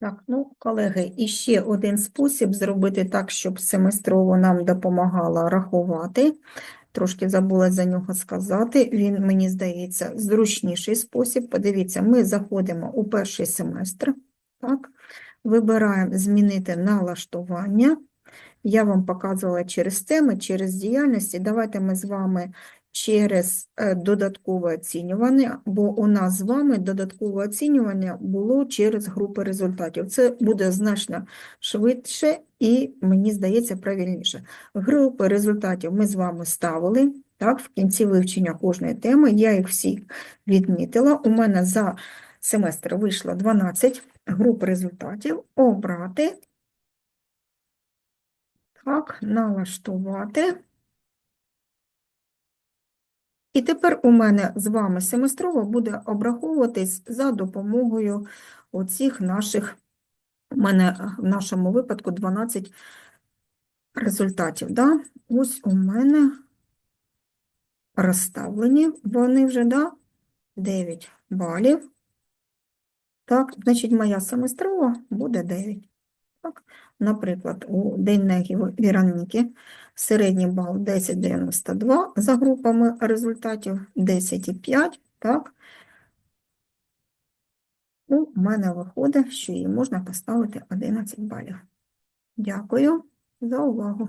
Так, ну, колеги, і ще один спосіб зробити так, щоб семестрово нам допомагала рахувати. Трошки забула за нього сказати. Він, мені здається, зручніший спосіб. Подивіться, ми заходимо у перший семестр, так, вибираємо змінити налаштування. Я вам показувала через теми, через діяльності. Давайте ми з вами через е, додаткове оцінювання, бо у нас з вами додаткове оцінювання було через групи результатів. Це буде значно швидше і, мені здається, правильніше. Групи результатів ми з вами ставили так, в кінці вивчення кожної теми. Я їх всі відмітила. У мене за семестр вийшло 12 груп результатів. Обрати. Так, налаштувати. І тепер у мене з вами семестрово буде обраховуватись за допомогою оцих наших, у мене в нашому випадку 12 результатів. Да? Ось у мене розставлені вони вже, да? 9 балів. Так, значить, моя семестрова буде 9. Наприклад, у Дейнегі Віроніки середній бал 10,92 за групами результатів 10,5, так. У мене виходить, що її можна поставити 11 балів. Дякую за увагу.